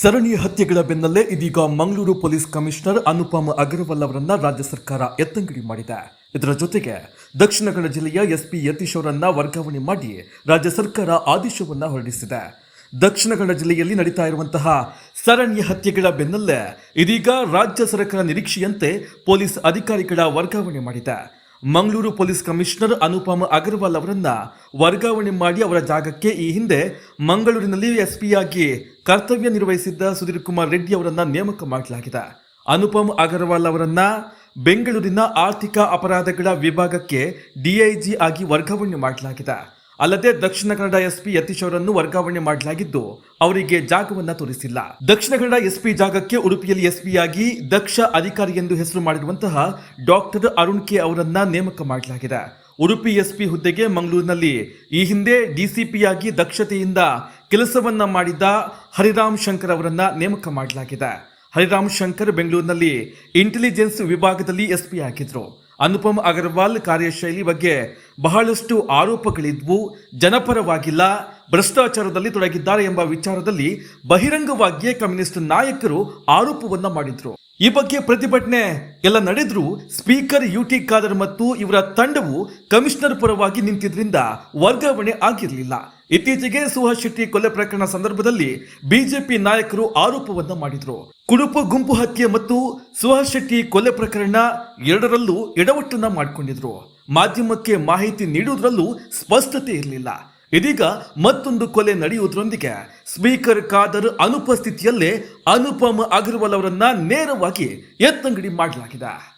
ಸರಣಿ ಹತ್ಯೆಗಳ ಬೆನ್ನಲ್ಲೇ ಇದೀಗ ಮಂಗಳೂರು ಪೊಲೀಸ್ ಕಮಿಷನರ್ ಅನುಪಮ್ ಅಗರ್ವಾಲ್ ಅವರನ್ನ ರಾಜ್ಯ ಸರ್ಕಾರ ಎತ್ತಂಗಡಿ ಮಾಡಿದೆ. ಇದರ ಜೊತೆಗೆ ದಕ್ಷಿಣ ಕನ್ನಡ ಜಿಲ್ಲೆಯ ಎಸ್ಪಿ ಯತೀಶ್ ಅವರನ್ನ ವರ್ಗಾವಣೆ ಮಾಡಿ ರಾಜ್ಯ ಸರ್ಕಾರ ಆದೇಶವನ್ನ ಹೊರಡಿಸಿದೆ. ದಕ್ಷಿಣ ಕನ್ನಡ ಜಿಲ್ಲೆಯಲ್ಲಿ ನಡೀತಾ ಇರುವಂತಹ ಸರಣಿ ಹತ್ಯೆಗಳ ಬೆನ್ನಲ್ಲೇ ಇದೀಗ ರಾಜ್ಯ ಸರ್ಕಾರ ನಿರೀಕ್ಷೆಯಂತೆ ಪೊಲೀಸ್ ಅಧಿಕಾರಿಗಳ ವರ್ಗಾವಣೆ ಮಾಡಿದೆ. ಮಂಗಳೂರು ಪೊಲೀಸ್ ಕಮಿಷನರ್ ಅನುಪಮ ಅಗರ್ವಾಲ್ ಅವರನ್ನ ವರ್ಗಾವಣೆ ಮಾಡಿ ಅವರ ಜಾಗಕ್ಕೆ ಈ ಹಿಂದೆ ಮಂಗಳೂರಿನಲ್ಲಿ ಎಸ್ಪಿಯಾಗಿ ಕರ್ತವ್ಯ ನಿರ್ವಹಿಸಿದ್ದ ಸುಧೀರ್ ಕುಮಾರ್ ರೆಡ್ಡಿ ಅವರನ್ನ ನೇಮಕ ಮಾಡಲಾಗಿದೆ. ಅನುಪಮ್ ಅಗರ್ವಾಲ್ ಅವರನ್ನ ಬೆಂಗಳೂರಿನ ಆರ್ಥಿಕ ಅಪರಾಧಗಳ ವಿಭಾಗಕ್ಕೆ ಡಿಐಜಿ ಆಗಿ ವರ್ಗಾವಣೆ ಮಾಡಲಾಗಿದೆ. ಅಲ್ಲದೆ ದಕ್ಷಿಣ ಕನ್ನಡ ಎಸ್ಪಿ ಯತೀಶ್ ಅವರನ್ನು ವರ್ಗಾವಣೆ ಮಾಡಲಾಗಿದ್ದು, ಅವರಿಗೆ ಜಾಗವನ್ನ ತೋರಿಸಿಲ್ಲ. ದಕ್ಷಿಣ ಕನ್ನಡ ಎಸ್ಪಿ ಜಾಗಕ್ಕೆ ಉಡುಪಿಯಲ್ಲಿ ಎಸ್ಪಿಯಾಗಿ ದಕ್ಷ ಅಧಿಕಾರಿ ಎಂದು ಹೆಸರು ಮಾಡಿರುವಂತಹ ಡಾಕ್ಟರ್ ಅರುಣ್ ಕೆ ಅವರನ್ನ ನೇಮಕ ಮಾಡಲಾಗಿದೆ. ಉಡುಪಿ ಎಸ್ಪಿ ಹುದ್ದೆಗೆ ಮಂಗಳೂರಿನಲ್ಲಿ ಈ ಹಿಂದೆ ಡಿಸಿಪಿಯಾಗಿ ದಕ್ಷತೆಯಿಂದ ಕೆಲಸವನ್ನ ಮಾಡಿದ್ದ ಹರಿರಾಮ್ ಶಂಕರ್ ಅವರನ್ನ ನೇಮಕ ಮಾಡಲಾಗಿದೆ. ಹರಿರಾಮ್ ಶಂಕರ್ ಬೆಂಗಳೂರಿನಲ್ಲಿ ಇಂಟೆಲಿಜೆನ್ಸ್ ವಿಭಾಗದಲ್ಲಿ ಎಸ್ಪಿ ಆಗಿದ್ರು ಅನುಪಮ್ ಅಗರ್ವಾಲ್ ಕಾರ್ಯಶೈಲಿ ಬಗ್ಗೆ ಬಹಳಷ್ಟು ಆರೋಪಗಳಿದ್ವು. ಜನಪರವಾಗಿಲ್ಲ, ಭ್ರಷ್ಟಾಚಾರದಲ್ಲಿ ತೊಡಗಿದ್ದಾರೆ ಎಂಬ ವಿಚಾರದಲ್ಲಿ ಬಹಿರಂಗವಾಗಿಯೇ ಕಮ್ಯುನಿಸ್ಟ್ ನಾಯಕರು ಆರೋಪವನ್ನ ಮಾಡಿದ್ರು. ಈ ಬಗ್ಗೆ ಪ್ರತಿಭಟನೆ ಎಲ್ಲ ನಡೆದ್ರು ಸ್ಪೀಕರ್ ಯು ಟಿ ಖಾದರ್ ಮತ್ತು ಇವರ ತಂಡವು ಕಮಿಷನರ್ ಪರವಾಗಿ ನಿಂತಿದ್ರಿಂದ ವರ್ಗಾವಣೆ ಆಗಿರಲಿಲ್ಲ. ಇತ್ತೀಚೆಗೆ ಸುಹಾಸ್ ಶೆಟ್ಟಿ ಕೊಲೆ ಪ್ರಕರಣ ಸಂದರ್ಭದಲ್ಲಿ ಬಿಜೆಪಿ ನಾಯಕರು ಆರೋಪವನ್ನು ಮಾಡಿದ್ರು. ಕುಡುಪು ಗುಂಪು ಹತ್ಯೆ ಮತ್ತು ಸುಹಾಸ್ ಶೆಟ್ಟಿ ಕೊಲೆ ಪ್ರಕರಣ ಎರಡರಲ್ಲೂ ಎಡವಟ್ಟನ್ನ ಮಾಡಿಕೊಂಡಿದ್ರು. ಮಾಧ್ಯಮಕ್ಕೆ ಮಾಹಿತಿ ನೀಡುವುದರಲ್ಲೂ ಸ್ಪಷ್ಟತೆ ಇರಲಿಲ್ಲ. ಇದೀಗ ಮತ್ತೊಂದು ಕೊಲೆ ನಡೆಯುವುದರೊಂದಿಗೆ ಸ್ಪೀಕರ್ ಖಾದರ್ ಅನುಪಸ್ಥಿತಿಯಲ್ಲೇ ಅನುಪಮ್ ಅಗರ್ವಾಲ್ ಅವರನ್ನ ನೇರವಾಗಿ ಎತ್ತಂಗಡಿ ಮಾಡಲಾಗಿದೆ.